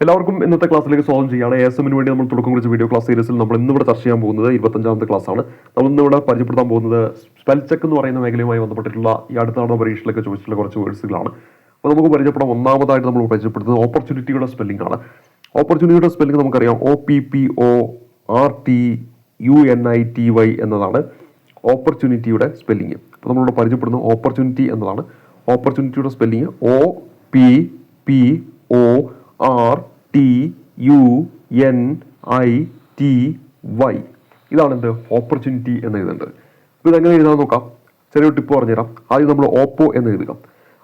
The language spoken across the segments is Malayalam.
എല്ലാവർക്കും ഇന്നത്തെ ക്ലാസ്സിലേക്ക് സ്വാഗതം ചെയ്യാണ് എ എസ് എമ്മിന് വേണ്ടി നമ്മൾ തുടക്കം കുറിച്ച വീഡിയോ ക്ലാസ് സീരീസിൽ നമ്മൾ ഇന്നിവിടെ ചർച്ച ചെയ്യാൻ പോകുന്നത് ഇരുപത്തഞ്ചാമത്തെ ക്ലാസ്സാണ് നമ്മൾ ഇന്നിവിടെ പരിചയപ്പെടുത്താൻ പോകുന്നത് സ്പെൽ ചെക്ക് എന്ന് പറയുന്ന മേഖലയുമായി ബന്ധപ്പെട്ടിട്ടുള്ള ഈ അടുത്ത നടന്ന പരീക്ഷയിലൊക്കെ ചോദിച്ചിട്ടുള്ള കുറച്ച് വേർഡ്സുകളാണ് അപ്പോൾ നമുക്ക് പരിചയപ്പെടാം. ഒന്നാമതായിട്ട് നമ്മൾ പരിചയപ്പെടുത്തുന്നത് ഓപ്പർച്യൂണിറ്റിയുടെ സ്പെല്ലിംഗ് ആണ്. ഓപ്പർച്യൂണിറ്റിയുടെ സ്പെല്ലിംഗ് നമുക്കറിയാം. O P P O R T U N I T Y എന്നതാണ് ഓപ്പർച്യൂണിറ്റിയുടെ സ്പെല്ലിംഗ് അപ്പോൾ നമ്മളിവിടെ പരിചയപ്പെടുന്നത് ഓപ്പർച്യൂണിറ്റി എന്നതാണ്. ഓപ്പർച്യൂണിറ്റിയുടെ spelling O P P O R T U N I T Y ഇതാണ് എന്ത് ഓപ്പർച്യൂണിറ്റി എന്ന് എഴുതേണ്ടത്. അപ്പോൾ ഇതെങ്ങനെ എഴുതാൻ നോക്കാം? ചെറിയൊരു ടിപ്പ് പറഞ്ഞുതരാം. ആദ്യം നമ്മൾ ഓപ്പോ എന്ന് എഴുതുക.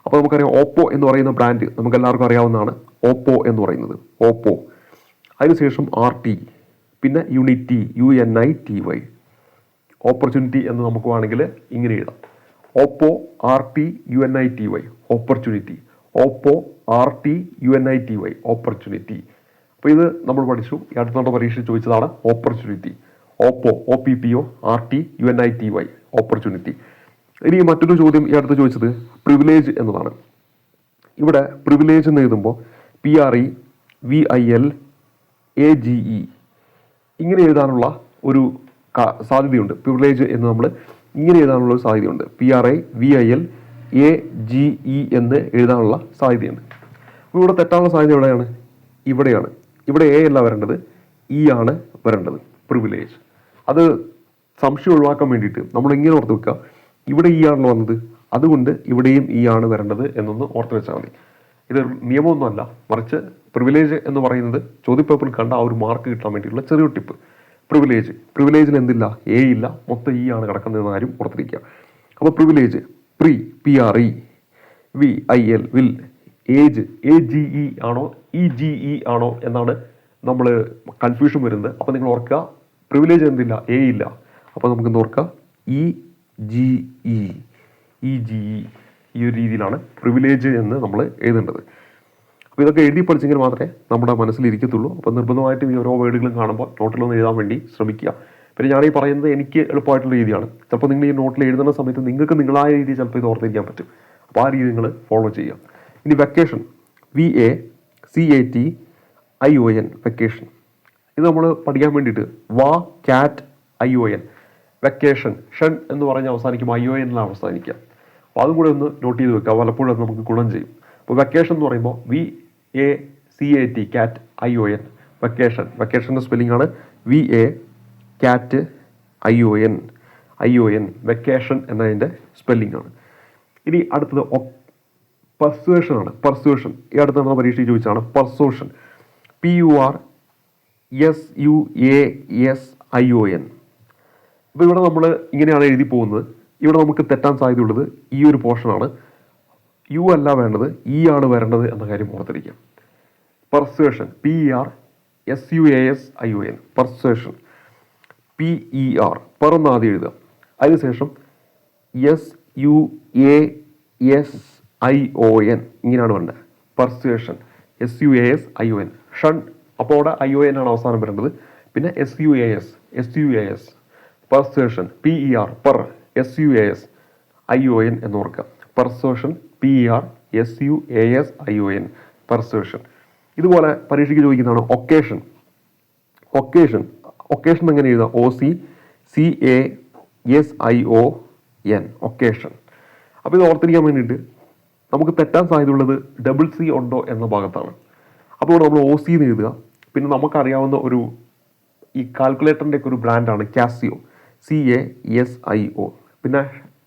അപ്പോൾ നമുക്കറിയാം ഓപ്പോ എന്ന് പറയുന്ന ബ്രാൻഡ് നമുക്ക് എല്ലാവർക്കും അറിയാവുന്നതാണ്. ഓപ്പോ എന്ന് പറയുന്നത്. ഓപ്പോ അതിനുശേഷം ആർ ടി പിന്നെ unity U N I T Y opportunity എന്ന് നമുക്ക് വേണമെങ്കിൽ ഇങ്ങനെ എഴുതാം. Oppo R T U N I T Y opportunity Oppo R T U N I T Y opportunity അപ്പോൾ ഇത് നമ്മൾ പഠിച്ചു. ഈ അടുത്ത നമ്മുടെ പരീക്ഷ ചോദിച്ചതാണ് opportunity Oppo O P P O R T U N I T Y opportunity ഇനി മറ്റൊരു ചോദ്യം ഈ അടുത്ത് ചോദിച്ചത് പ്രിവിലേജ് എന്നതാണ്. ഇവിടെ പ്രിവിലേജ് എന്ന് എഴുതുമ്പോൾ P R E V I L A G E ഇങ്ങനെ എഴുതാനുള്ള ഒരു സാധ്യതയുണ്ട്. പ്രിവിലേജ് എന്ന് നമ്മൾ ഇങ്ങനെ എഴുതാനുള്ള ഒരു സാധ്യതയുണ്ട്. P R I V I L A G E എന്ന് എഴുതാനുള്ള സാധ്യതയുണ്ട്. ഇവിടെ തെറ്റാനുള്ള സാധ്യത എവിടെയാണ്? ഇവിടെയാണ്. ഇവിടെ എ അല്ല വരേണ്ടത്. ഇ ആണ് വരേണ്ടത്. പ്രിവിലേജ് അത് സംശയം ഒഴിവാക്കാൻ വേണ്ടിയിട്ട് നമ്മൾ ഇങ്ങനെ ഓർത്ത് വെക്കുക. ഇവിടെ ഇ ആണല്ലോ വന്നത്. അതുകൊണ്ട് ഇവിടെയും ഇ ആണ് വരേണ്ടത് എന്നൊന്ന് ഓർത്ത് വെച്ചാൽ മതി. ഇത് നിയമമൊന്നുമല്ല മറിച്ച് പ്രിവിലേജ് എന്ന് പറയുന്നത് ചോദ്യപേപ്പറിൽ കണ്ട ആ ഒരു മാർക്ക് കിട്ടാൻ വേണ്ടിയിട്ടുള്ള ചെറിയ ടിപ്പ് പ്രിവിലേജ് പ്രിവിലേജിൽ എന്തില്ല? എ ഇല്ല. മൊത്തം ഇ ആണ് കിടക്കുന്നതെന്ന് ആരും ഓർത്തിരിക്കുക. അപ്പോൾ privilege pre P R E V I L vil age A G E ആണോ ഇ ജി ഇ ആണോ എന്നാണ് നമ്മൾ കൺഫ്യൂഷൻ വരുന്നത്. അപ്പോൾ നിങ്ങൾ ഓർക്കുക പ്രിവിലേജ് എന്തില്ല എ ഇല്ല. അപ്പോൾ നമുക്ക് ഓർക്കുക E G E E G E ഈ ഒരു രീതിയിലാണ് പ്രിവിലേജ് എന്ന് നമ്മൾ എഴുതേണ്ടത്. അപ്പോൾ ഇതൊക്കെ എഴുതി പഠിച്ചെങ്കിൽ മാത്രമേ നമ്മുടെ മനസ്സിലിരിക്കത്തുള്ളൂ അപ്പോൾ നിർബന്ധമായിട്ടും ഈ ഓരോ വേർഡുകളും കാണുമ്പോൾ നോട്ടിലൊന്ന് എഴുതാൻ വേണ്ടി ശ്രമിക്കുക. പിന്നെ ഈ പറയുന്നത് എനിക്ക് എളുപ്പമായിട്ടുള്ള രീതിയാണ്. ചിലപ്പോൾ നിങ്ങൾ ഈ നോട്ടിൽ എഴുതുന്ന സമയത്ത് നിങ്ങൾക്ക് നിങ്ങളായ രീതിയിൽ ചിലപ്പോൾ ഇത് ഓർത്തിരിക്കാൻ പറ്റും. അപ്പോൾ ആ രീതി നിങ്ങൾ ഫോളോ ചെയ്യുക. ഇനി vacation V A C A T I O N vacation ഇത് നമ്മൾ പഠിക്കാൻ വേണ്ടിയിട്ട് va cat I O N vacation shun എന്ന് പറഞ്ഞ് അവസാനിക്കും ഐ ഒ എന്നിലാണ് അവസാനിക്കുക. അപ്പോൾ അതും കൂടെ ഒന്ന് നോട്ട് ചെയ്ത് വെക്കുക. പലപ്പോഴും നമുക്ക് ഗുണം ചെയ്യും. അപ്പോൾ വെക്കേഷൻ എന്ന് പറയുമ്പോൾ V A C A T cat I O N vacation വെക്കേഷന്റെ spelling ആണ് V A cat I O N I O N vacation എന്നതിന്റെ സ്പെല്ലിംഗ് ആണ്. ഇനി അടുത്തത് പെർസുവേഷൻ ആണ്. പെർസുവേഷൻ ഈ അടുത്ത് നടന്ന പരീക്ഷയിൽ ചോദിച്ചാണ് persuasion P U R S U A S I O N അപ്പോൾ ഇവിടെ നമ്മൾ ഇങ്ങനെയാണ് എഴുതി പോകുന്നത്. ഇവിടെ നമുക്ക് തെറ്റാൻ സാധ്യതയുള്ളത് ഈ ഒരു പോർഷനാണ് യു അല്ല വേണ്ടത് ഇ ആണ് വരേണ്ടത് എന്ന കാര്യം ഓർത്തിരിക്കാം persuasion P R S U A S I O N persuasion P E R ആദ്യം എഴുതുക. അതിനുശേഷം S U A S I O N ഇങ്ങനെയാണ് വേണ്ടത് persuasion S U A S I O N shun അപ്പോൾ അവിടെ ഐ ഒ എൻ ആണ് അവസാനം വരേണ്ടത് പിന്നെ S U A S S U A S persuasion P E R per S U A S I O N എന്ന് ഓർക്കുക. Persuasion P E R S U A S I O N persuasion ഇതുപോലെ പരീക്ഷയ്ക്ക് ചോദിക്കുന്നതാണ് ഒക്കേഷൻ ഒക്കേഷൻ ഒക്കേഷൻ എങ്ങനെ എഴുതാം? O C C A S I O N occasion അപ്പോൾ ഇത് ഓർത്തിരിക്കാൻ വേണ്ടിയിട്ട് നമുക്ക് തെറ്റാൻ സാധ്യതയുള്ളത് ഡബിൾ സി ഉണ്ടോ എന്ന ഭാഗത്താണ്. അപ്പോൾ നമ്മൾ ഒ സി എന്ന് എഴുതുക. പിന്നെ നമുക്കറിയാവുന്ന ഒരു ഈ കാൽക്കുലേറ്ററിന്റെ ഒക്കെ ഒരു ബ്രാൻഡാണ് Casio C A S I O പിന്നെ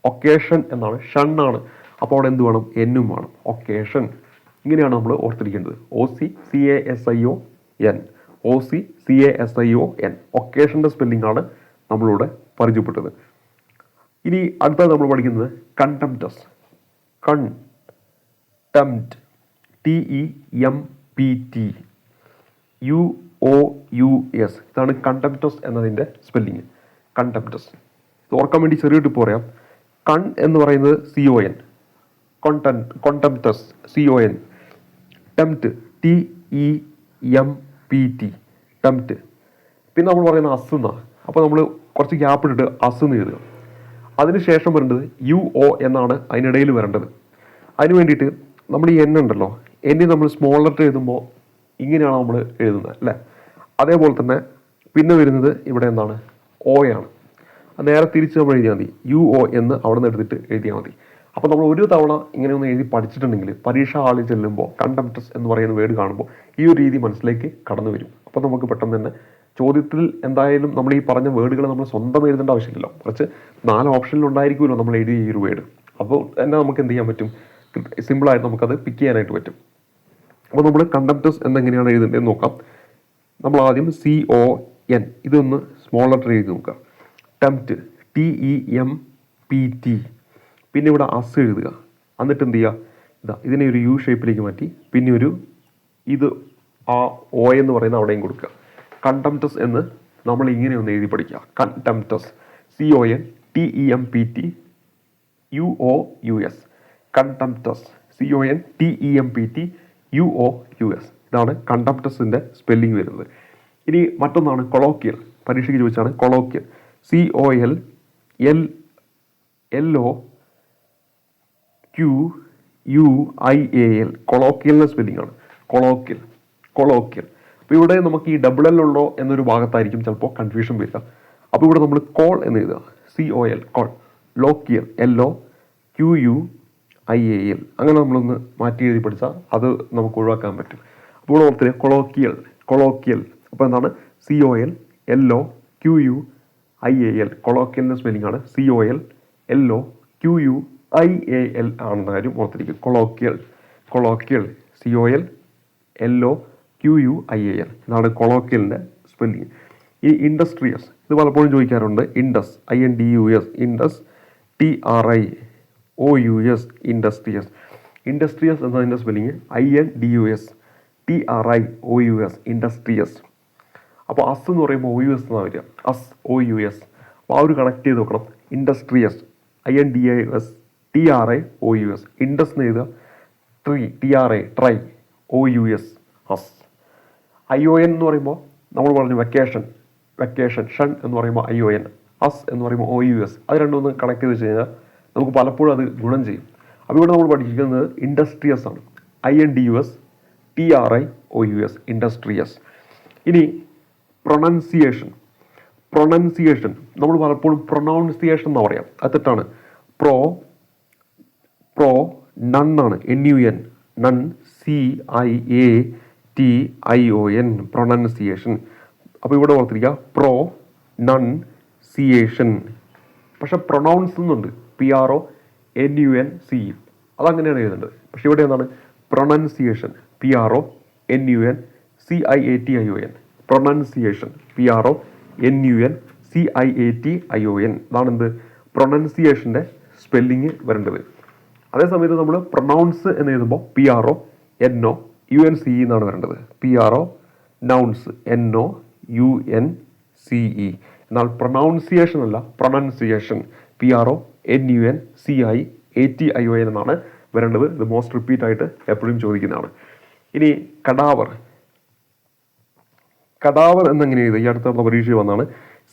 ഒക്കേഷൻ എന്നാണ് ഷൻ ആണ്. അപ്പോൾ അവിടെ എന്ത് വേണം? എന്നും വേണം. ഒക്കേഷൻ ഇങ്ങനെയാണ് നമ്മൾ ഓർത്തിരിക്കേണ്ടത്. O C C A S I O N O C C A S I O N ഒക്കേഷന്റെ spelling ആണ് നമ്മളിവിടെ പരിചയപ്പെട്ടത്. ഇനി അടുത്തത് നമ്മൾ പഠിക്കുന്നത് contemptuous con tempt T E M P T U O U S ഇതാണ് കണ്ടംപ്റ്റസ് എന്നതിന്റെ സ്പെല്ലിങ് കണ്ടംപ്റ്റസ് ഓർക്കാൻ വേണ്ടി ചെറിയ ടിപ്പ് പറയാം. കൺ എന്ന് പറയുന്നത് C O N conten contemptuous C O N tempt T E M P T tempt പിന്നെ നമ്മൾ പറയുന്ന അസുന്ന. അപ്പോൾ നമ്മൾ കുറച്ച് ഗ്യാപ്പ് ഇട്ടിട്ട് അസുന്ന് എഴുതുക. അതിനുശേഷം വരേണ്ടത് യു ഒ എന്നാണ് അതിനിടയിൽ വരേണ്ടത്. അതിന് വേണ്ടിയിട്ട് നമ്മൾ ഈ എൻ ഉണ്ടല്ലോ. എന്നെ നമ്മൾ സ്മോൾ ലെറ്റർ എഴുതുമ്പോൾ ഇങ്ങനെയാണ് നമ്മൾ എഴുതുന്നത് അല്ലേ? അതേപോലെ തന്നെ പിന്നെ വരുന്നത് ഇവിടെ എന്താണ്? ഒ ആണ്. അത് നേരെ തിരിച്ച് നമ്മൾ എഴുതിയാൽ മതി. യു ഒ എന്ന് അവിടെ നിന്ന് എടുത്തിട്ട് എഴുതിയാൽ മതി. അപ്പോൾ നമ്മൾ ഒരു തവണ ഇങ്ങനെ ഒന്ന് എഴുതി പഠിച്ചിട്ടുണ്ടെങ്കിൽ പരീക്ഷ ഹാളിൽ ചെല്ലുമ്പോൾ കണ്ടംപ്റ്റസ് എന്ന് പറയുന്ന വേർഡ് കാണുമ്പോൾ ഈ ഒരു രീതി മനസ്സിലേക്ക് കടന്നു വരും. അപ്പോൾ നമുക്ക് പെട്ടെന്ന് തന്നെ ചോദ്യത്തിൽ എന്തായാലും നമ്മൾ ഈ പറഞ്ഞ വേർഡുകൾ നമ്മൾ സ്വന്തം എഴുതേണ്ട ആവശ്യമില്ലല്ലോ. കുറച്ച് നാല് ഓപ്ഷനിലുണ്ടായിരിക്കുമല്ലോ നമ്മൾ എഴുതിയ ഈ ഒരു വേർഡ് അപ്പോൾ തന്നെ നമുക്ക് എന്ത് ചെയ്യാൻ പറ്റും? സിമ്പിളായിട്ട് നമുക്കത് പിക്ക് ചെയ്യാനായിട്ട് പറ്റും. അപ്പോൾ നമ്മൾ കണ്ടംപ്റ്റസ് എന്നെങ്ങനെയാണ് എഴുതേണ്ടതെന്ന് നോക്കാം. നമ്മൾ ആദ്യം സി ഒ എൻ ഇതൊന്ന് സ്മോൾ ലെറ്റർ എഴുതി നോക്കുക. Tempt T E M P T പിന്നെ ഇവിടെ അസ് എഴുതുക. എന്നിട്ട് എന്ത് ചെയ്യുക? ഇതാ ഇതിനെ ഒരു യു ഷേപ്പിലേക്ക് മാറ്റി പിന്നെ ഒരു ഇത് ആ ഒ എന്ന് പറയുന്ന അവിടെയും കൊടുക്കുക. കണ്ടംപ്റ്റസ് എന്ന് നമ്മൾ ഇങ്ങനെ ഒന്ന് എഴുതി പഠിക്കുക. Contemptuous C O N T E M P T U O U S contemptuous C O N T E M P T U O U S ഇതാണ് കണ്ടംപ്റ്റസിന്റെ സ്പെല്ലിംഗ് വരുന്നത്. ഇനി മറ്റൊന്നാണ് കൊളോക്കിയൽ പരീക്ഷയ്ക്ക് ചോദിച്ചാണ് colloquial C O L L L O Q U I A L കൊളോക്കിയലിന്റെ spelling ആണ്. കൊളോക്കിയൽ കൊളോക്കിയൽ അപ്പോൾ ഇവിടെ നമുക്ക് ഈ ഡബിൾ എൽ ഉള്ളോ എന്നൊരു ഭാഗത്തായിരിക്കും ചിലപ്പോൾ കൺഫ്യൂഷൻ വരിക. അപ്പോൾ ഇവിടെ നമ്മൾ കോൾ എന്ന് എഴുതുക. C O L call loquial L O Q U I A L അങ്ങനെ നമ്മളൊന്ന് മാറ്റി എഴുതി പഠിച്ചാൽ അത് നമുക്ക് ഒഴിവാക്കാൻ പറ്റും. അപ്പോൾ ഓർത്തില്ല? Colloquial colloquial. അപ്പോൾ എന്താണ്? C O L L O Q U I A L കൊളോക്കിയലിന്റെ spelling ആണ്. C O L L O Q U I A L ആണെന്ന കാര്യം ഓർത്തിരിക്കും colloquial colloquial. C O L L O Q U I A L ഇതാണ് കൊളോക്കിയലിന്റെ സ്പെല്ലിംഗ് ഈ ഇൻഡസ്ട്രിയസ് ഇത് പലപ്പോഴും ചോദിക്കാറുണ്ട്. Indus I N D U S indus T R I O U S industrious industrious എന്നതിന്റെ spelling I N D U S T R I O U S industrious അപ്പോൾ അസ് എന്ന് പറയുമ്പോൾ ഒ യു എസ് എന്നാണ് വരിക. അസ് ഒ യു എസ് അപ്പോൾ ആ ഒരു കണക്ട് ചെയ്ത് നോക്കണം. Industrious I N D I S T R I O U S indus എന്ന് എഴുതുക. Tree T R I try O U S us I O N എന്ന് പറയുമ്പോൾ നമ്മൾ പറഞ്ഞു വെക്കേഷൻ വെക്കേഷൻ ഷൻ എന്ന് പറയുമ്പോൾ ഐ ഒ എൻ അസ് എന്ന് പറയുമ്പോൾ ഒ യു എസ് അത് രണ്ടും ഒന്ന് കണക്ട് ചെയ്ത് വെച്ച് കഴിഞ്ഞാൽ നമുക്ക് പലപ്പോഴും അത് ഗുണം ചെയ്യും. അപ്പോൾ ഇവിടെ നമ്മൾ പഠിക്കുന്നത് ഇൻഡസ്ട്രിയസ് ആണ്. I N D U S T R I O U S industrious. ഇനി പ്രൊണൗൺസിയേഷൻ. പ്രൊണൗൺസിയേഷൻ. നമ്മൾ പലപ്പോഴും പ്രൊണൗൺസിയേഷൻ എന്ന് പറയാം. അത് തെറ്റാണ്. പ്രോ പ്രോ നൺ ആണ്. N U N nun C I A T I O N pronunciation. അപ്പോൾ ഇവിടെ ഓർത്തിരിക്കുക. Pronunciation. പക്ഷെ പ്രൊണൗൺസ് എന്നുണ്ട്. P R O N U N C അതങ്ങനെയാണ് എഴുതേണ്ടത്. പക്ഷേ ഇവിടെ എന്താണ്? Pronunciation P R O N U N C I A T I O N pronunciation P R O N U N C I A T I O N അതാണ് എന്ത് പ്രൊണൗൺസിയേഷന്റെ സ്പെല്ലിങ് വരേണ്ടത് അതേസമയത്ത് നമ്മൾ പ്രൊണൗൺസ് എന്ന് എഴുതുമ്പോൾ P R O N O U N C എന്നാണ് വരേണ്ടത്. P R O nounce N O U N C E എന്നാൽ പ്രൊണൗൺസിയേഷൻ അല്ല pronunciation P R O N U N C I A T I O N എന്നാണ് വരേണ്ടത്. ഇത് മോസ്റ്റ് റിപ്പീറ്റ് ആയിട്ട് എപ്പോഴും ചോദിക്കുന്നതാണ്. ഇനി കടാവർ. കടാവർ എന്നെങ്ങനെ ഈ അടുത്ത പരീക്ഷ വന്നാണ്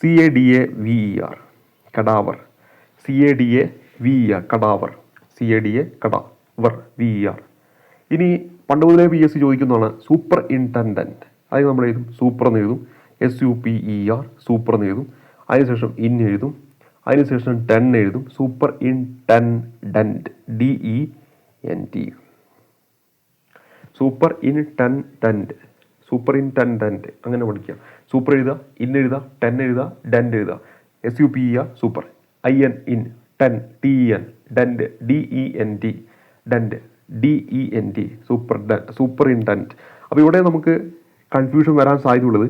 C A D A V E R cadaver. C A D A V E R cadaver. C A D A cadaver V E R ഇനി പണ്ട് മുതലേ പി എസ് സി ചോദിക്കുന്നതാണ് സൂപ്പർ ഇന്റൻഡന്റ് അതായത് നമ്മൾ എഴുതും സൂപ്പർ എന്ന് എഴുതും. S U P E R super എന്ന് എഴുതും. അതിനുശേഷം ഇൻ എഴുതും. അതിനുശേഷം ടെൻ എഴുതും. Super in ten dent D E N T. Super in ten tent super in ten tent അങ്ങനെ പഠിക്കുക സൂപ്പർ എഴുതുക ഇൻ എഴുതുക ടെൻ എഴുതുക ഡെന്റ് എഴുതുക. S U P E super. I N in ten T E N dent D E N T dent D E N T super super in tent അപ്പോൾ ഇവിടെ നമുക്ക് കൺഫ്യൂഷൻ വരാൻ സാധ്യതയുള്ളത്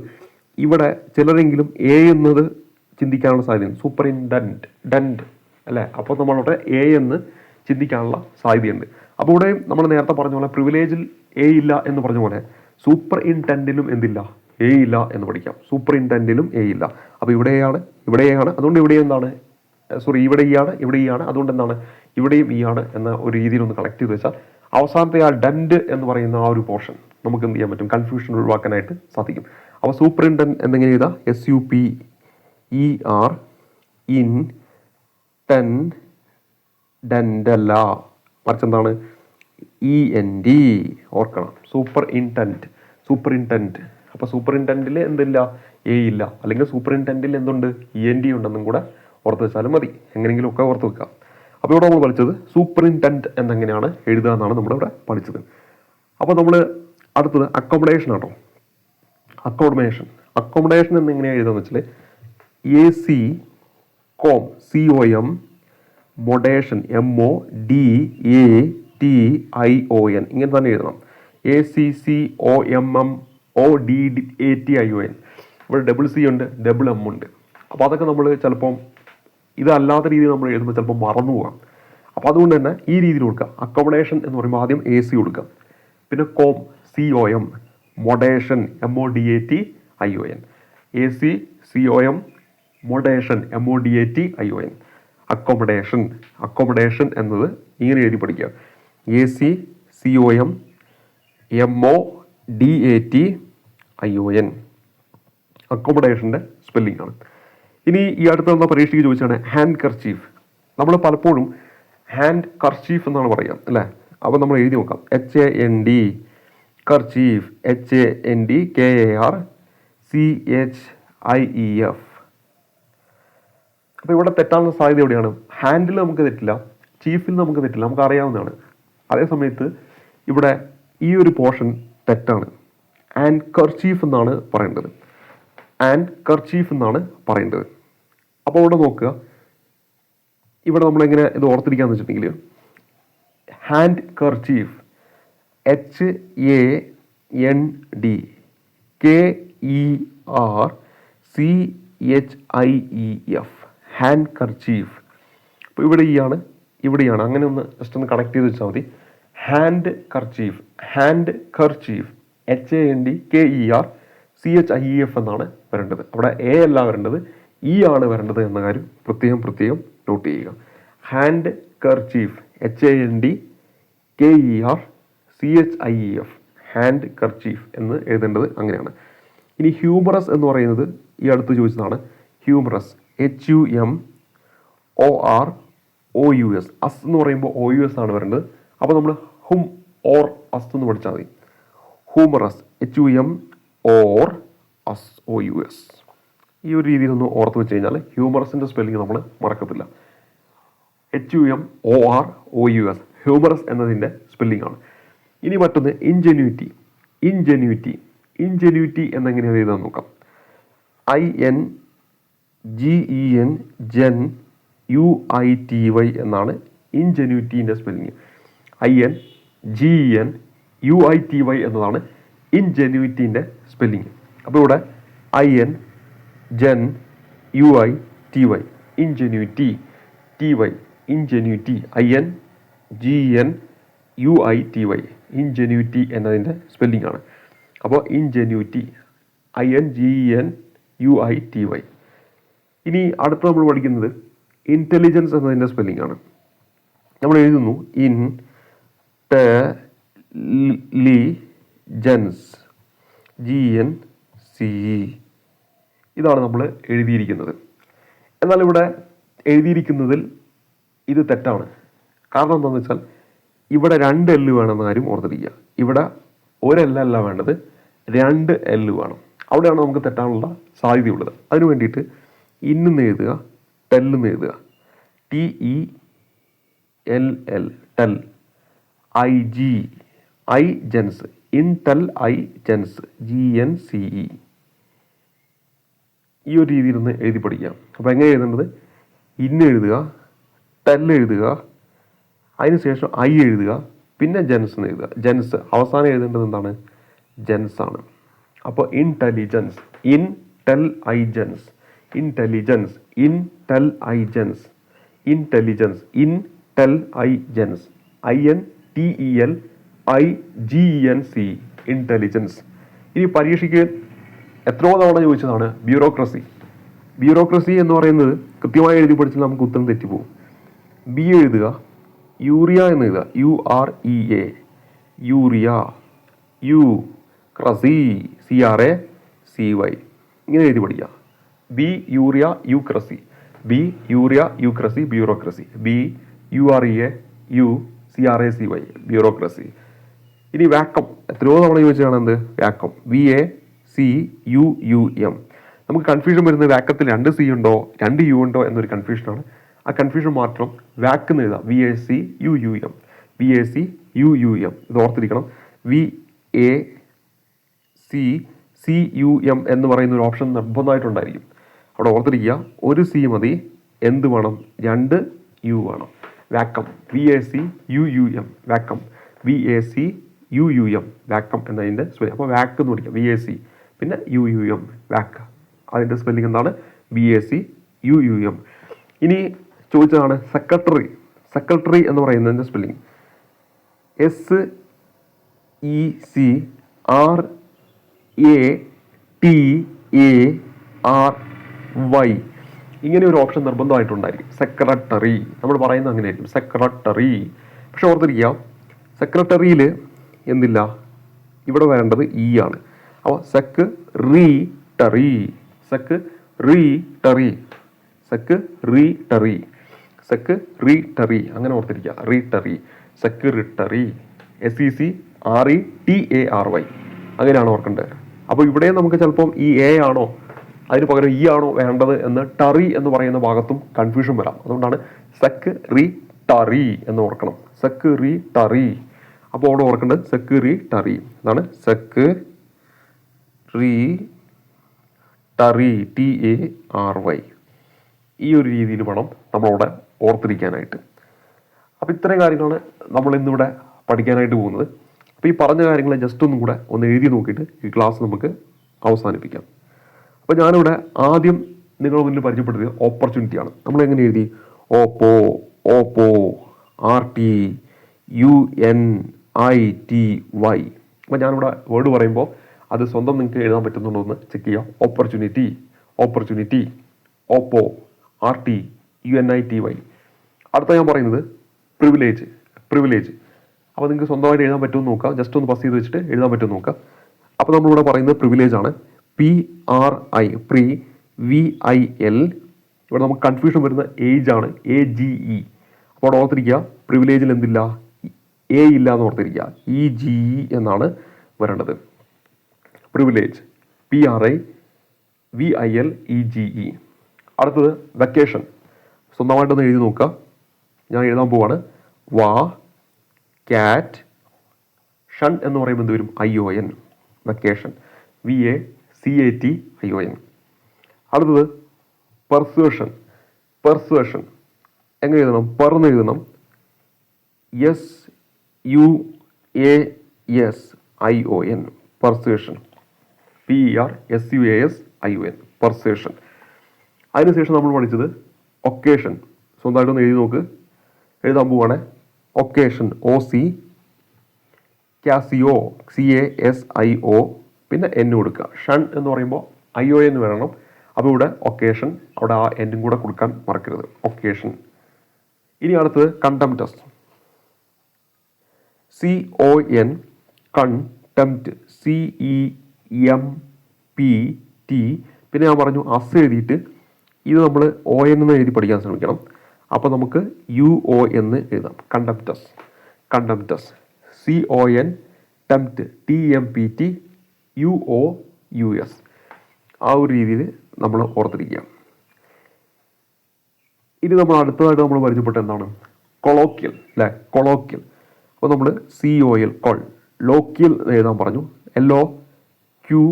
ഇവിടെ ചിലരെങ്കിലും എ എന്നത് ചിന്തിക്കാനുള്ള സാധ്യതയുണ്ട്. സൂപ്പർ ഡന്റ് അല്ലേ? അപ്പോൾ നമ്മളവിടെ എ എന്ന് ചിന്തിക്കാനുള്ള സാധ്യതയുണ്ട്. അപ്പോൾ ഇവിടെ നമ്മൾ നേരത്തെ പറഞ്ഞ പോലെ പ്രിവിലേജിൽ എ ഇല്ല എന്ന് പറഞ്ഞ പോലെ സൂപ്പർ ഇന്റന്റിലും എന്തില്ല? എ ഇല്ല എന്ന് പഠിക്കാം. സൂപ്പർ ഇന്റന്റിലും എ ഇല്ല. അപ്പോൾ ഇവിടെയാണ് ഇവിടെയാണ്. അതുകൊണ്ട് ഇവിടെ എന്താണ്? സോറി ഇവിടെ ഈ ആണ് ഇവിടെ ഈ ആണ് അതുകൊണ്ട് എന്താണ്? ഇവിടെയും ഈ ആണ് എന്ന ഒരു രീതിയിൽ ഒന്ന് കളക്ട് ചെയ്ത് വെച്ചാൽ അവസാനത്തെ ആ ഡൻഡ് എന്ന് പറയുന്ന ആ ഒരു പോർഷൻ നമുക്ക് എന്ത് ചെയ്യാൻ പറ്റും? കൺഫ്യൂഷൻ ഒഴിവാക്കാനായിട്ട് സാധിക്കും. അപ്പോൾ സൂപ്പർ എന്തെങ്കിലും ചെയ്താൽ S U P E R in ten ഡെൻഡല്ല മറിച്ച് എന്താണ്? ഇ എൻ ഡി ഓർക്കണം. സൂപ്പർ ഇന്റന്റ് സൂപ്പർ ഇന്റന്റ് അപ്പോൾ സൂപ്പറിന്റന്റിൽ എന്തില്ല? എ ഇല്ല. അല്ലെങ്കിൽ സൂപ്പർ ഇന്റന്റിൽ എന്തുണ്ട്? ഇ എൻ ഡി ഉണ്ടെന്നും കൂടെ ഓർത്ത് വെച്ചാലും മതി. എങ്ങനെയെങ്കിലും ഒക്കെ ഓർത്ത് വെക്കാം. അപ്പോൾ ഇവിടെ നമ്മൾ പഠിച്ചത് സൂപ്പർ ഇന്റന്റ് എന്നെങ്ങനെയാണ് എഴുതുക എന്നാണ് നമ്മളിവിടെ പഠിച്ചത്. അപ്പോൾ നമ്മൾ അടുത്തത് അക്കോമഡേഷൻ ആട്ടോ. അക്കോമഡേഷൻ അക്കോമഡേഷൻ എന്നെങ്ങനെയാണ് എഴുതുക എന്ന് വെച്ചാൽ A C com C O M modation M O D A T I O N ഇങ്ങനെ തന്നെ എഴുതണം. A C C O M M O D D A T I O N ഇവിടെ ഡബിൾ സി ഉണ്ട് ഡബിൾ എം ഉണ്ട്. അപ്പോൾ അതൊക്കെ നമ്മൾ ചിലപ്പം ഇതല്ലാത്ത രീതിയിൽ നമ്മൾ എഴുതുമ്പോൾ ചിലപ്പോൾ മറന്നു പോകാം. അപ്പോൾ അതുകൊണ്ട് തന്നെ ഈ രീതിയിൽ കൊടുക്കുക അക്കോമഡേഷൻ എന്ന് പറയുമ്പോൾ ആദ്യം എ സി കൊടുക്കുക പിന്നെ com C O M modation M O D A T I O N A C C O M modation M O D A T I O N accommodation accommodation എന്നത് ഇങ്ങനെ എഴുതി പഠിക്കുക. A C C O M M O D A T I O N അക്കോമഡേഷന്റെ spelling ആണ്. ഇനി ഈ അടുത്ത നമ്മൾ പരീക്ഷയ്ക്ക് ചോദിച്ചാണ് ഹാൻഡ് കർച്ചീഫ് നമ്മൾ പലപ്പോഴും ഹാൻഡ് കർച്ചീഫ് എന്നാണ് പറയുക അല്ലേ? അപ്പോൾ നമ്മൾ എഴുതി നോക്കാം. H A N D kerchief H A N D K A R C H I E F അപ്പോൾ ഇവിടെ തെറ്റാനുള്ള സാധ്യത എവിടെയാണ്? ഹാൻഡിൽ നമുക്ക് തെറ്റില്ല ചീഫിൽ നമുക്ക് തെറ്റില്ല നമുക്ക് അറിയാവുന്നതാണ്. അതേ സമയത്ത് ഇവിടെ ഈ ഒരു പോർഷൻ തെറ്റാണ്. ആൻഡ് കർച്ചീഫ് എന്നാണ് പറയേണ്ടത്. ആൻഡ് കർച്ചീഫ് എന്നാണ് പറയേണ്ടത്. അപ്പോൾ ഇവിടെ നോക്കുക. ഇവിടെ നമ്മളെങ്ങനെ ഇത് ഓർത്തിരിക്കാന്ന് വെച്ചിട്ടുണ്ടെങ്കിൽ handkerchief H A N D K E R C H I E F handkerchief അപ്പോൾ ഇവിടെ ഈ ആണ് ഇവിടെയാണ്. അങ്ങനെ ഒന്ന് ജസ്റ്റ് ഒന്ന് കണക്ട് ചെയ്ത് വെച്ചാൽ മതി. Handkerchief handkerchief H A N D K E R C H I E F എന്നാണ് വരേണ്ടത്. അവിടെ എ അല്ല വരേണ്ടത്. ഇ ആണ് വരേണ്ടത് എന്ന കാര്യം പ്രത്യേകം പ്രത്യേകം നോട്ട് ചെയ്യുക. Handkerchief H A N D K E R C H I E F handkerchief എന്ന് എഴുതേണ്ടത് അങ്ങനെയാണ്. ഇനി ഹ്യൂമറസ് എന്ന് പറയുന്നത് ഈ അടുത്ത് ചോദിച്ചതാണ്. Humorous H U M O R O U S us എന്ന് പറയുമ്പോൾ ഒ യു എസ് ആണ് വരേണ്ടത്. അപ്പോൾ നമ്മൾ ഹും ഓർ അസ് എന്ന് പഠിച്ചാൽ മതി. Humorous H U M or us O U S ഈ ഒരു രീതിയിൽ ഒന്ന് ഓർത്ത് വെച്ച് കഴിഞ്ഞാൽ ഹ്യൂമറസിന്റെ സ്പെല്ലിംഗ് നമ്മൾ മറക്കത്തില്ല. H U M O R O U S humorous എന്നതിന്റെ സ്പെല്ലിംഗ് ആണ്. ഇനി മറ്റൊന്ന് ഇൻജെന്യൂറ്റി. ഇൻജെന്യൂറ്റി. ഇൻജെന്യൂറ്റി എന്നെങ്ങനെയാണ് എഴുതാൻ നോക്കാം? I N G E N gen U I T Y എന്നാണ് ഇൻജെന്യൂറ്റീന്റെ spelling I N G E N U I T Y എന്നതാണ് ഇൻജെന്യൂറ്റീന്റെ സ്പെല്ലിങ് അപ്പോൾ ഇവിടെ I N gen U I T Y ingenuity T Y ingenuity I N G N U I T Y ingenuity എന്നതിന്റെ സ്പെല്ലിംഗ് ആണ്. അപ്പോൾ ingenuity I N G N U I T Y ഇനി അടുത്ത നമ്മൾ പഠിക്കുന്നത് ഇന്റലിജൻസ് എന്നതിന്റെ സ്പെല്ലിംഗ് ആണ്. നമ്മൾ എഴുതുന്നു intelligence G N C E. ഇതാണ് നമ്മൾ എഴുതിയിരിക്കുന്നത്. എന്നാൽ ഇവിടെ എഴുതിയിരിക്കുന്നതിൽ ഇത് തെറ്റാണ്. കാരണം എന്താണെന്ന് വെച്ചാൽ ഇവിടെ രണ്ട് എല്ല് വേണമെന്ന് ആരും ഓർത്തിരിക്കുക. ഇവിടെ ഒരെല്ലല്ല വേണ്ടത് രണ്ട് എല്ല് വേണം. അവിടെയാണ് നമുക്ക് തെറ്റാനുള്ള സാധ്യതയുള്ളത്. അതിനു വേണ്ടിയിട്ട് ഇന്നെന്ന് എഴുതുക ടെല്ലെന്ന് എഴുതുക. T E L L tell I G I gence in tell I gence G N C E ഈ ഒരു രീതിയിൽ നിന്ന് എഴുതി പഠിക്കാം. അപ്പോൾ എങ്ങനെ എഴുതേണ്ടത്? ഇന്ന് എഴുതുക ടെൽ എഴുതുക അതിനുശേഷം ഐ എഴുതുക പിന്നെ ജെൻസ് എന്ന് എഴുതുക. ജെൻസ് അവസാനം എഴുതേണ്ടത് എന്താണ്? ജെൻസ് ആണ്. അപ്പോൾ in tell I gence intelligence in tell I gence in tell I gence I N T E L I G N C intelligence ഇനി പരീക്ഷയ്ക്ക് എത്രയോ തവണ ചോദിച്ചതാണ് ബ്യൂറോക്രസി ബ്യൂറോക്രസി എന്ന് പറയുന്നത് കൃത്യമായി എഴുതി പഠിച്ചാൽ നമുക്ക് ഉത്തരം തെറ്റിപ്പോകും ബി എഴുതുക യൂറിയ എന്ന് എഴുതുക. U R E A urea U cracy C R A C Y ഇങ്ങനെ എഴുതി പഠിക്കുക. B urea ucracy B urea ucracy bureaucracy B U R E A U C R A C Y bureaucracy ഇനി വാക്കം എത്രയോ തവണ ചോദിച്ചതാണ് എന്ത്? Vacuum V A C U U M നമുക്ക് കൺഫ്യൂഷൻ വരുന്നത് വാക്കത്തിൽ രണ്ട് സി ഉണ്ടോ രണ്ട് യു ഉണ്ടോ എന്നൊരു കൺഫ്യൂഷനാണ് ആ കൺഫ്യൂഷൻ മാത്രം വാക്ക് എന്ന് എഴുതാം. V A C U U M V A C U U M ഇത് ഓർത്തിരിക്കണം. V A C C U M എന്ന് പറയുന്ന ഒരു ഓപ്ഷൻ നിർബന്ധമായിട്ടുണ്ടായിരിക്കും. അവിടെ ഓർത്തിരിക്കുക. ഒരു സി മതി. എന്ത് വേണം? രണ്ട് യു വേണം. Vacuum. V A C U U M vacuum. V A C U U M vacuum എന്നതിന്റെ സ്പെല്ലിംഗ് അപ്പോൾ വാക്ക് എന്ന് വിളിക്കാം. വി എ സി പിന്നെ യു യു എം വാക്ക്. അതിന്റെ സ്പെല്ലിംഗ് എന്താണ്? V A C U U M ഇനി ചോദിച്ചതാണ് സെക്രട്ടറി സെക്രട്ടറി എന്ന് പറയുന്നതിന്റെ spelling S E C R A T A R Y. ഇങ്ങനെ ഒരു ഓപ്ഷൻ നിർബന്ധമായിട്ടുണ്ടായിരിക്കും. സെക്രട്ടറി. നമ്മൾ പറയുന്നത് അങ്ങനെയായിരിക്കും. സെക്രട്ടറി. പക്ഷെ ഓർത്തിരിക്കുക സെക്രട്ടറിയിൽ എന്തില്ല? ഇവിടെ വരേണ്ടത് ഇ ആണ്. അപ്പോൾ sec re tary sec re tary sec re tary sec re tary അങ്ങനെ ഓർത്തിരിക്കുക. Re tary secretary. S E C R E T A R Y അങ്ങനെയാണ് ഓർക്കേണ്ടത്. അപ്പോൾ ഇവിടെ നമുക്ക് ചിലപ്പം ഈ എ ആണോ? അതിന് പകരം ഈ ആണോ വേണ്ടത് എന്ന് ടറി എന്ന് പറയുന്ന ഭാഗത്തും കൺഫ്യൂഷൻ വരാം. അതുകൊണ്ടാണ് സെക്ക് റി ടറി എന്ന് ഓർക്കണം. സെക്ക് റി ടറി അപ്പോൾ അവിടെ ഓർക്കേണ്ടത് സെക്ക് റി ടറി അതാണ് sec re tary T A R Y ഈ ഒരു രീതിയിൽ വേണം നമ്മളവിടെ ഓർത്തിരിക്കാനായിട്ട്. അപ്പോൾ ഇത്രയും കാര്യങ്ങളാണ് നമ്മൾ ഇന്നിവിടെ പഠിക്കാനായിട്ട് പോകുന്നത്. അപ്പോൾ ഈ പറഞ്ഞ കാര്യങ്ങളെ ജസ്റ്റ് ഒന്നും കൂടെ ഒന്ന് എഴുതി നോക്കിയിട്ട് ഈ ക്ലാസ് നമുക്ക് അവസാനിപ്പിക്കാം. അപ്പോൾ ഞാനിവിടെ ആദ്യം നിങ്ങൾ മുന്നിൽ പരിചയപ്പെടുത്തിയത് ഓപ്പർച്യൂണിറ്റിയാണ് നമ്മൾ എങ്ങനെ എഴുതി? Oppo oppo R T U N I T Y അപ്പോൾ ഞാനിവിടെ വേർഡ് പറയുമ്പോൾ അത് സ്വന്തം നിങ്ങൾക്ക് എഴുതാൻ പറ്റുന്നുണ്ടോ എന്ന് ചെക്ക് ചെയ്യാം. Opportunity opportunity oppo R T U N I T Y അടുത്ത ഞാൻ പറയുന്നത് പ്രിവിലേജ് പ്രിവിലേജ് അപ്പോൾ നിങ്ങൾക്ക് സ്വന്തമായിട്ട് എഴുതാൻ പറ്റുമെന്ന് നോക്കാം. ജസ്റ്റ് ഒന്ന് പസ് ചെയ്ത് വെച്ചിട്ട് എഴുതാൻ പറ്റുമെന്ന് നോക്കാം. അപ്പോൾ നമ്മളിവിടെ പറയുന്നത് പ്രിവിലേജ് ആണ്. P R I pre V I L ഇവിടെ നമുക്ക് കൺഫ്യൂഷൻ വരുന്ന ഏജ് ആണ് എ ജി ഇ അപ്പോൾ അവിടെ ഓർത്തിരിക്കുക പ്രിവിലേജിൽ എന്തില്ല എ ഇല്ല എന്ന് ഓർത്തിരിക്കുക. ഇ ജി ഇ എന്നാണ് വരേണ്ടത്. Privilege P R I V I L E G E അടുത്തത് വെക്കേഷൻ സ്വന്തമായിട്ടൊന്ന് എഴുതി നോക്കുക. ഞാൻ എഴുതാൻ പോവാണ്. വാ ക്യാറ്റ് ഷൺ എന്ന് പറയുമ്പോൾ എന്ത് വരും? I O N vacation V A C A T I O N അടുത്തത് പെർസുവേഷൻ പെർസുവേഷൻ എങ്ങനെ എഴുതണം? പറന്ന് എഴുതണം. S U A S I O N persuasion P E R S U A S I O N persuasion അതിനുശേഷം നമ്മൾ പഠിച്ചത് ഒക്കേഷൻ സ്വന്തമായിട്ടൊന്ന് എഴുതി നോക്ക്. എഴുതാൻ പോവാണ്. Occasion O C Casio C A S I O പിന്നെ എൻ കൊടുക്കുക. ഷൺ എന്ന് പറയുമ്പോൾ ഐ ഒ എന്ന് വരണം അപ്പോൾ ഇവിടെ ഒക്കേഷൻ അവിടെ ആ എന്നും കൂടെ കൊടുക്കാൻ മറക്കരുത്. ഒക്കേഷൻ ഇനി അടുത്തത് contemptuous C O N contempt C E M P T പിന്നെ ഞാൻ പറഞ്ഞു അസ് എഴുതിയിട്ട് ഇത് നമ്മൾ ഒ എന്ന് എഴുതി പഠിക്കാൻ ശ്രമിക്കണം. അപ്പോൾ നമുക്ക് യു ഒ എന്ന് എഴുതാം. Contemptuous contemptuous C O N tempt T M P T U O U S. ആ ഒരു രീതിയിൽ നമ്മൾ ഓർത്തിരിക്കുക. ഇനി നമ്മൾ അടുത്തതായിട്ട് നമ്മൾ പരിചയപ്പെട്ട എന്താണ്? കൊളോക്കിയൽ അല്ലേ? കൊളോക്കിയൽ. അപ്പോൾ നമ്മൾ C O L col loquial എഴുതാൻ പറഞ്ഞു. L O Q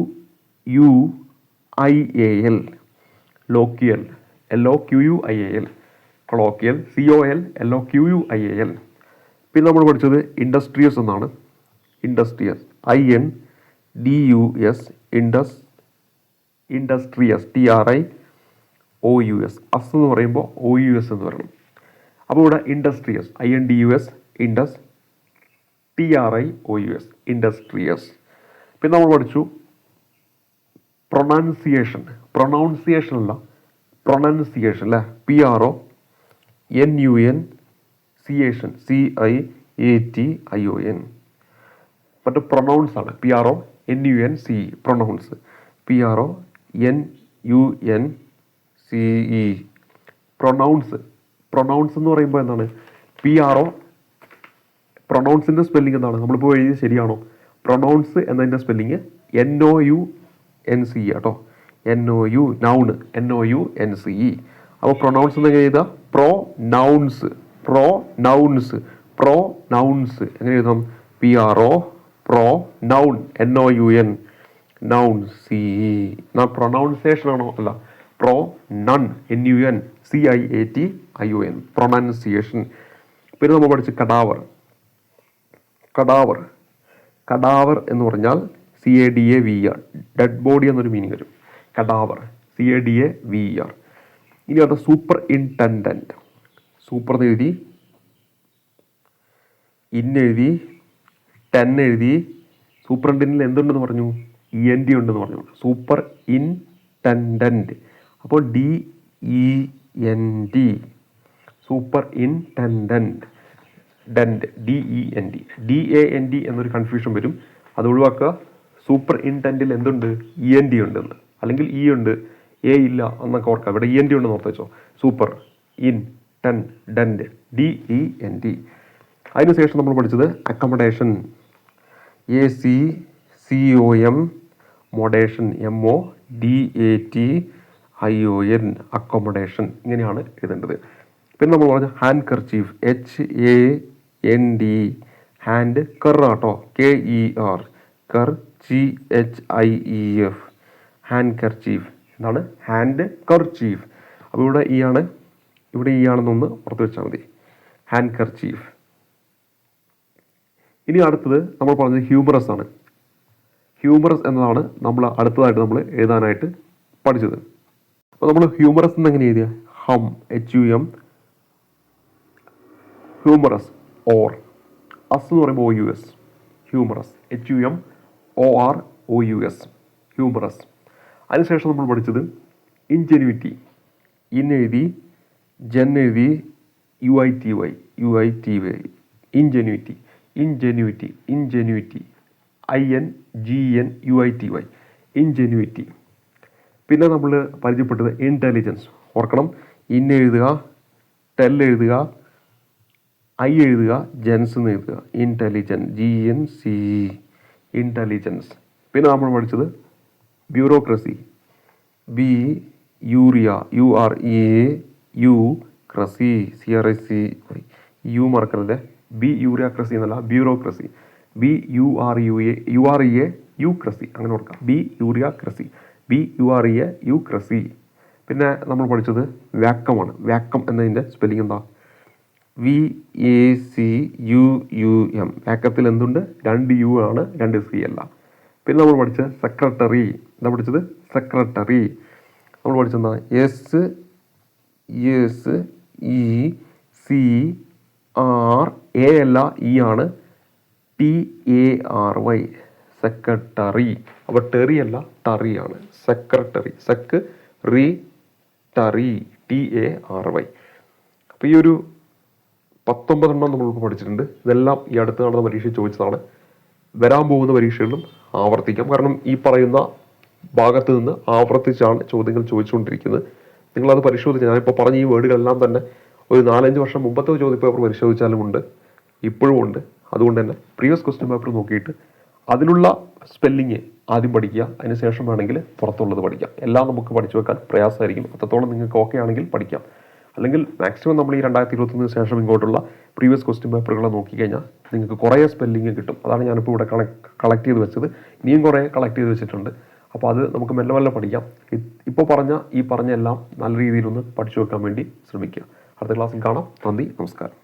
U I A L loquial. L O Q U I A L colloquial. C O L L O Q U I A L പിന്നെ നമ്മൾ പഠിച്ചത് ഇൻഡസ്ട്രിയസ് എന്നാണ്. Industrious I N D U S indus industrious T R I O U S us എന്ന് പറയുമ്പോൾ ഒ യു എസ് എന്ന് പറയണം. അപ്പോൾ ഇവിടെ industrious I N D U S indus T R I O U S industrious പിന്നെ നമ്മൾ പഠിച്ചു പ്രൊണൗൺസിയേഷൻ പ്രൊണൗൺസിയേഷൻ അല്ല പ്രൊണൗൺസിയേഷൻ അല്ലേ? P R O N U N ciation C I A T I O N മറ്റേ പ്രൊണൗൺസ് ആണ് P R O N U N C pronounce P R O N U N C E pronounce pronounce എന്ന് പറയുമ്പോൾ എന്താണ്? പി ആർ ഒ പ്രൊണൗൺസിന്റെ സ്പെല്ലിംഗ് എന്താണ്? നമ്മളിപ്പോൾ എഴുതിയത് ശരിയാണോ? പ്രൊണൗൺസ് എന്നതിന്റെ spelling N O U N C E കേട്ടോ N O U noun N O U N C E അപ്പോൾ പ്രൊണൗൺസ് എന്ന് എങ്ങനെ എഴുതാം? Pro nounce pro nounce pro nounce എങ്ങനെ എഴുതാം? P R O pro noun N O U N noun C pronunciation ആണോ? അല്ല. Pro nun N U N C I A T I O N pronunciation പിന്നെ നമ്മൾ പഠിച്ച് കടാവർ കടാവർ കടാവർ എന്ന് പറഞ്ഞാൽ C A D A V R dead body എന്നൊരു മീനിങ് വരും. Cadaver C A D A V R ഇനി അത് സൂപ്പർ ഇന്റൻഡന്റ് സൂപ്പർ എഴുതി. ഇൻ എഴുതി. ടെൻ എഴുതി സൂപ്രണ്ടിനിൽ എന്തുണ്ടെന്ന് പറഞ്ഞു? ഇ എൻ ഡി ഉണ്ടെന്ന് പറഞ്ഞു. സൂപ്പർ ഇന്റൻഡന്റ് അപ്പോൾ D E N D superintendent dent D E N D D A N D എന്നൊരു കൺഫ്യൂഷൻ വരും. അത് ഒഴിവാക്കുക. സൂപ്പർ ഇന്റന്റിൽ എന്തുണ്ട്? ഇ എൻ ഡി ഉണ്ടെന്ന്. അല്ലെങ്കിൽ ഇ ഉണ്ട്. എ ഇല്ല എന്നൊക്കെ ഓർക്കുക. ഇവിടെ ഇ എൻ ഡി ഉണ്ടെന്ന് ഓർത്ത് വെച്ചോ. Superintendent D E N D അതിനുശേഷം നമ്മൾ പഠിച്ചത് accommodation A C C O M മൊഡേഷൻ M O D A T I O N accommodation ഇങ്ങനെയാണ് എഴുതേണ്ടത്. പിന്നെ നമ്മൾ പറഞ്ഞ handkerchief H A N D hand കർ ആട്ടോ കെ ഇ ആർ കർ G H I E F handkerchief എന്താണ് ഹാൻഡ് കർച്ചീഫ് അപ്പോൾ ഇവിടെ ഈ ആണ് ഇവിടെ ഈ ആണെന്നൊന്ന് ഓർത്ത് വെച്ചാൽ മതി. ഹാൻഡ് കർച്ചീഫ് ഇനി അടുത്തത് നമ്മൾ പറഞ്ഞത് ഹ്യൂമറസ് ആണ്. ഹ്യൂമറസ് എന്നതാണ് നമ്മൾ അടുത്തതായിട്ട് നമ്മൾ എഴുതാനായിട്ട് പഠിച്ചത്. അപ്പോൾ നമ്മൾ ഹ്യൂമറസ് എന്ന് എങ്ങനെ എഴുതിയ? Hum H U M humorous or. Us എന്ന് പറയുമ്പോൾ O U S humorous H U M O R O U S humorous. അതിനുശേഷം നമ്മൾ പഠിച്ചത് ഇൻജെന്യൂറ്റി ഇൻ എഴുതി ജെൻ എഴുതി U I T Y. U I T Y. Ingenuity ingenuity ingenuity I N G N U I T Y ingenuity പിന്നെ നമ്മൾ പരിചയപ്പെട്ടത് ഇന്റലിജൻസ് ഓർക്കണം. ഇൻ എഴുതുക ടെൽ എഴുതുക ഐ എഴുതുക ജെൻസ് എന്ന് എഴുതുക. Intelligence G N C intelligence പിന്നെ നമ്മൾ പഠിച്ചത് bureaucracy B urea U R E A U ക്രസി C R A C U മറക്കരുത് ബി യൂറിയാക്രസി എന്നല്ല bureaucracy. B U R U A U R E A U ക്രസി അങ്ങനെ കൊടുക്കാം. B യൂറിയാക്രസി. B U R E A U ക്രസി പിന്നെ നമ്മൾ പഠിച്ചത് വാക്കമാണ് വാക്കം എന്നതിന്റെ സ്പെല്ലിംഗ് എന്താ? V A C U U M. വാക്കത്തിൽ എന്തുണ്ട്? രണ്ട് യു ആണ് രണ്ട് സി അല്ല. പിന്നെ നമ്മൾ പഠിച്ച സെക്രട്ടറി. എന്താ പഠിച്ചത്? സെക്രട്ടറി. നമ്മൾ പഠിച്ചെന്താ S S E C R A അല്ല ഇ ആണ്. T A R Y secretary അപ്പോൾ ടെറി അല്ല ടറി ആണ്. സെക്രട്ടറി സെക്ക് റി ടറി ടി എ ആർ വൈ അപ്പോൾ ഈ ഒരു പത്തൊമ്പതെണ്ണം നമ്മളിപ്പോൾ പഠിച്ചിട്ടുണ്ട്. ഇതെല്ലാം ഈ അടുത്ത് നടന്ന പരീക്ഷ ചോദിച്ചതാണ്. വരാൻ പോകുന്ന പരീക്ഷകളിലും ആവർത്തിക്കാം. കാരണം ഈ പറയുന്ന ഭാഗത്ത് നിന്ന് ആവർത്തിച്ചാണ് ചോദ്യങ്ങൾ ചോദിച്ചുകൊണ്ടിരിക്കുന്നത്. നിങ്ങളത് പരിശോധിച്ച് ഞാനിപ്പോൾ പറഞ്ഞ ഈ വേർഡുകളെല്ലാം തന്നെ ഒരു നാലഞ്ച് വർഷം മുമ്പത്തെ ചോദ്യപേപ്പർ പരിശോധിച്ചാലും ഉണ്ട്. ഇപ്പോഴും ഉണ്ട്. അതുകൊണ്ട് തന്നെ പ്രീവിയസ് ക്വസ്റ്റ്യൻ പേപ്പർ നോക്കിയിട്ട് അതിലുള്ള സ്പെല്ലിങ് ആദ്യം പഠിക്കുക അതിന് ശേഷം വേണമെങ്കിൽ പുറത്തുള്ളത് പഠിക്കാം. എല്ലാം നമുക്ക് പഠിച്ചു വെക്കാൻ പ്രയാസമായിരിക്കും. അത്രത്തോളം നിങ്ങൾക്ക് ഓക്കെ ആണെങ്കിൽ പഠിക്കാം. അല്ലെങ്കിൽ മാക്സിമം നമ്മൾ ഈ രണ്ടായിരത്തി ഇരുപത്തൊന്നിന് ശേഷം ഇങ്ങോട്ടുള്ള പ്രീവിയസ് ക്വസ്റ്റ്യൻ പേപ്പറുകൾ നോക്കിക്കഴിഞ്ഞാൽ നിങ്ങൾക്ക് കുറേ സ്പെല്ലിങ് കിട്ടും. അതാണ് ഞാനിപ്പോൾ ഇവിടെ കളക്ട് ചെയ്ത് വെച്ചത്. ഇനിയും കുറേ കളക്ട് ചെയ്ത് വെച്ചിട്ടുണ്ട്. അപ്പോൾ അത് നമുക്ക് മെല്ലെ മെല്ലെ പഠിക്കാം. ഇപ്പോൾ പറഞ്ഞ ഈ പറഞ്ഞ എല്ലാം നല്ല രീതിയിലൊന്ന് പഠിച്ചു വെക്കാൻ വേണ്ടി ശ്രമിക്കുക. അടുത്ത ക്ലാസ്സിൽ കാണാം. നന്ദി നമസ്കാരം.